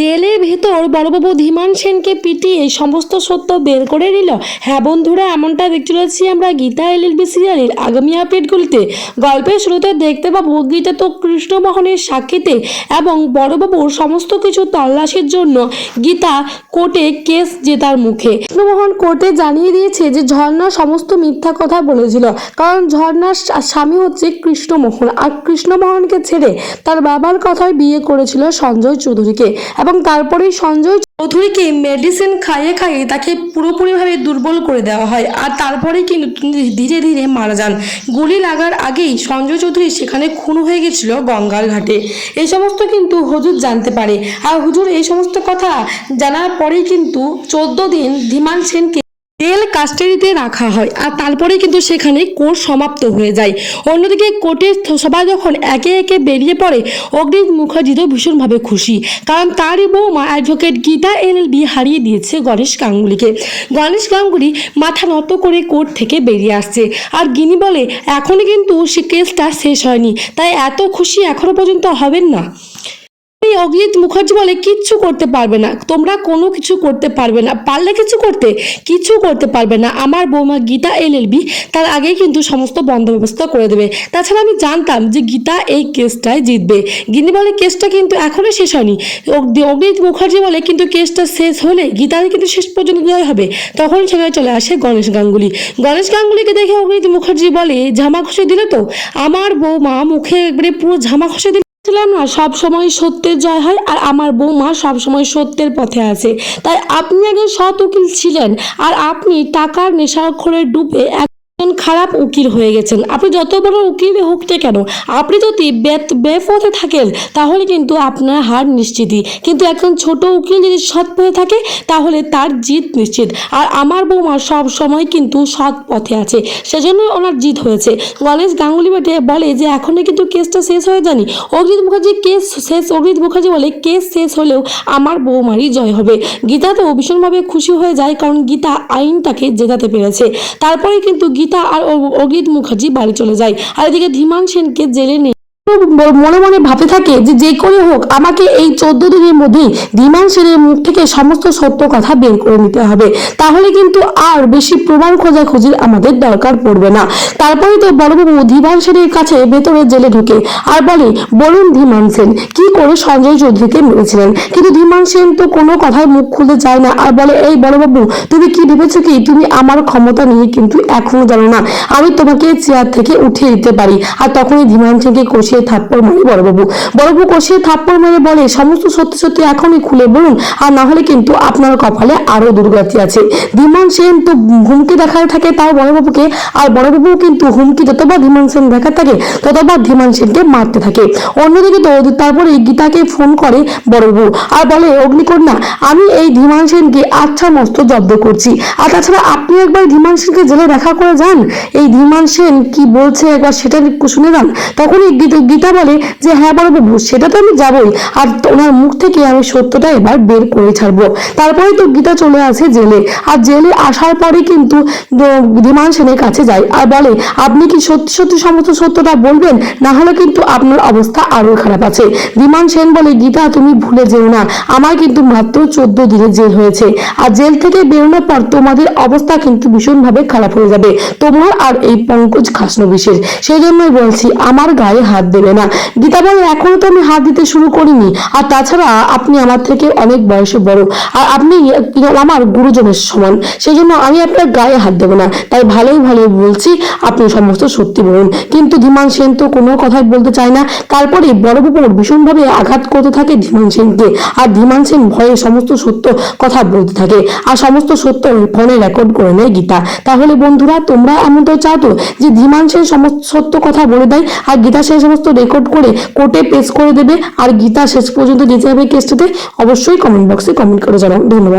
জেলের ভেতর বড়বাবু ধীমান সেনকে পিটিয়ে সমস্ত সত্য বের করে নিল। হ্যাঁ বন্ধুরা, এমনটা দেখতে চলেছি আমরা গীতা এলএলবি সিরিয়ালের আগামী আপডেটগুলিতে। গল্পের শুরুতে দেখতে পাবো গীতা তো কৃষ্ণমোহনের সাক্ষীতে এবং বড়বাবুর সমস্ত কিছু তল্লাশির জন্য গীতা কোর্টে কেস জেতার মুখে। কৃষ্ণমোহন কোর্টে জানিয়ে দিয়েছে যে ঝর্ণা সমস্ত মিথ্যা কথা বলেছিল, কারণ ঝর্ণার স্বামী হচ্ছে কৃষ্ণমোহন। আর কৃষ্ণমোহনকে ছেড়ে তার বাবার কথায় বিয়ে করেছিল সঞ্জয় চৌধুরীকে। এবং তারপরেই সঞ্জয় চৌধুরীকে মেডিসিন খাইয়ে খাইয়ে তাকে পুরোপুরিভাবে দুর্বল করে দেওয়া হয়। আর তারপরেই কিন্তু ধীরে ধীরে মারা যান। গুলি লাগার আগেই সঞ্জয় চৌধুরী সেখানে খুন হয়ে গেছিল গঙ্গার ঘাটে। এই সমস্ত কিন্তু হুজুর জানতে পারে। আর হুজুর এই সমস্ত কথা জানার পরেই কিন্তু চোদ্দ দিন ধীমান সেনকে জেল কাস্টাডিতে রাখা হয় আর তারপরে কিন্তু সেখানে কোর্ট সমাপ্ত হয়ে যায়। অন্যদিকে কোর্টের সবাই যখন একে একে বেরিয়ে পড়ে অগ্নিত মুখার্জি তো ভীষণভাবে খুশি। কারণ তারই বৌমা অ্যাডভোকেট গীতা এলএলবি হারিয়ে দিয়েছে গণেশ গাঙ্গুলিকে। গণেশ গাঙ্গুলি মাথা নত করে কোর্ট থেকে বেরিয়ে আসছে। আর গিনি বলে, এখনই কিন্তু সে কেসটা শেষ হয়নি, তাই এত খুশি এখনও পর্যন্ত হবেন না। এই অগ্নিত মুখার্জি বলে কিচ্ছু করতে পারবে না। তোমরা কোনো কিছু করতে পারবে না। পারলে কিছু করতে কিছু করতে পারবে না। আমার বৌমা গীতা এলএলবি তার আগেই কিন্তু সমস্ত বন্ধ ব্যবস্থা করে দেবে। তাছাড়া আমি জানতাম যে গীতা এই কেসটায় জিতবে। গিনি বলে, কেসটা কিন্তু এখনও শেষ হয়নি। অগ্নি- অগ্নিত মুখার্জি বলে, কিন্তু কেসটা শেষ হলে গীতার কিন্তু শেষ পর্যন্ত জয় হবে। তখন সেখানে চলে আসে গণেশ গাঙ্গুলি। গণেশ গাঙ্গুলিকে দেখে অগ্নিত মুখার্জি বলে, ঝামা ঘষে দিলে তো? আমার বৌমা মুখে একবারে পুরো ঝামা ঘষে দিল। ছিলাম না, সব সময় সত্যের জয় হয় আর আমার বৌমা সব সময় সত্যের পথে আছে। তাই আপনি আগে সৎ উকিল ছিলেন আর আপনি টাকার নেশাখরে ডুবে খারাপ উকিল হয়ে গেছেন। আপনি যত বড় উকিল হোক না কেন, আপনি যদি বেপথে থাকেন, তাহলে কিন্তু আপনার হার নিশ্চিতই। কিন্তু একজন ছোট উকিল যদি সৎ পথে থাকে, তাহলে তার জিত নিশ্চিত। আর আমার বৌমা সব সময় কিন্তু সৎ পথে আছে। সেজন্যই ওনার জিত হয়েছে। গণেশ গাঙ্গুলি বেটে বলে যে, এখনই কিন্তু কেসটা শেষ হয়ে জানি অগ্রিত মুখার্জি কেস শেষ অগ্রিত মুখার্জি বলে, কেস শেষ হলেও আমার বৌমারই জয় হবে। গীতা তো ভীষণভাবে খুশি হয়ে যায়, কারণ গীতা আইনটাকে জেতাতে পেরেছে। তারপরে কিন্তু গীতা আর অ- অগ্রিত মুখার্জি বাড়ি চলে যায়। আর এদিকে ধীমান সেনকে জেলে নেই মনে মনে ভাবতে থাকে যে যে করে হোক আমাকে এই চোদ্দ দিনের মধ্যেই ধীমান সেনের মুখ থেকে সমস্ত সত্য কথা বের করে নিতে হবে। তাহলে কিন্তু আর বেশি প্রমাণ খোঁজাখুঁজির আমাদের দরকার পড়বে না। তারপরে তো বড়বাবু ধীমান সেনের কাছে ভেতরে জেলে ঢুকে আর বলে, বলুন ধীমান সেন, কি করে সঞ্জয় চৌধুরীকে মেরেছিলেন? কিন্তু ধীমান সেন তো কোনো কথায় মুখ খুলতে চায় না আর বলে, এই বড়বাবু, তুমি কি ভেবেছো কি? তুমি আমার ক্ষমতা নিয়ে কিন্তু এখনও জানো না। আমি তোমাকে চেয়ার থেকে উঠিয়ে দিতে পারি। আর তখনই ধীমান সেনকে কষিয়ে থাপ্পড় মারে বড়বাবু। বড়বাবু কষিয়ে থাপ্পড় মেরে বলে, সমস্ত সত্যি সত্যি এখনই খুলে বলুন। আর না হলে কিন্তু আপনার কপালে আরও দুর্গতি আছে। ধীমান সেন তো হুমকি দেখাতে থাকে তার বড়বাবুকে। আর বড়বাবু কিন্তু হুমকি যতবার ধীমান সেন দেখা থাকে ততবার ধীমান সেনকে মারতে থাকে। অন্যদিকে তো তারপরে গীতাকে ফোন করে বড়বাবু আর বলে, অগ্নিকন্যা, আমি এই ধীমান সেনকে আচ্ছা মস্ত জব্দ করছি। আর তাছাড়া আপনি একবার ধীমান সেনকে জেলে দেখা করে যান? এই ধীমান সেন কি বলছে একবার সেটা একটু শুনে যান। তখনই গীতা গীতা বলে যে হ্যাঁ বড়বাবু সেটা তো আমি যাবই। আর ওনার মুখ থেকে আমি সত্যটা এবার বের করে ছাড়বো। তারপরে তো গীতা চলে আসে জেলে। আর জেলে আসার পরে কিন্তু ধীমান সেনের কাছে যায় আর বলে, আপনি কি সত্যি সত্যি সমস্ত সত্যটা বলবেন? না হলে কিন্তু আপনার অবস্থা আরও খারাপ আছে। ধীমান সেন বলে, গীতা, তুমি ভুলে যেও না। আমার কিন্তু মাত্র চোদ্দ দিনের জেল হয়েছে। আর জেল থেকে বেরোনোর পর তোমাদের অবস্থা কিন্তু ভীষণভাবে খারাপ হয়ে যাবে। তোমার আর এই পঙ্কজ খাসনবিশের। সেই জন্যই বলছি, আমার গায়ে হাত দেবে না। গীতা বলে এখনও তো আমি হাত দিতে শুরু করিনি। আর তাছাড়া আপনি আমার থেকে অনেক বয়সে বড়। আর আপনি আমার গুরুজনের সমান। সেই জন্য আমি আপনার গায়ে হাত দেবো না। তাই ভালোই ভালোই বলছি, আপনি সমস্ত সত্যি বলুন। কিন্তু ধীমান সেন তো কোনো কথাই বলতে চায় না। তারপরে বড়বাবুর ভীষণভাবে আঘাত করতে থাকে ধীমান সেনকে। আর ধীমান সেন ভয়ে সমস্ত সত্য কথা বলতে থাকে। আর সমস্ত সত্য ফোনে রেকর্ড করে নেয় গীতা। তাহলে বন্ধুরা, তোমরা এমন তো চাও তো যে ধীমান সেন সমস্ত সত্য কথা বলে দেয়, আর গীতা সেই সমস্ত রেকর্ড করে কোর্টে পেশ করে দেবে। আর গীতা শেষ পর্যন্ত যেতে হবে কেসটাতে অবশ্যই কমেন্ট বক্সে কমেন্ট করে জানাবেন ধন্যবাদ।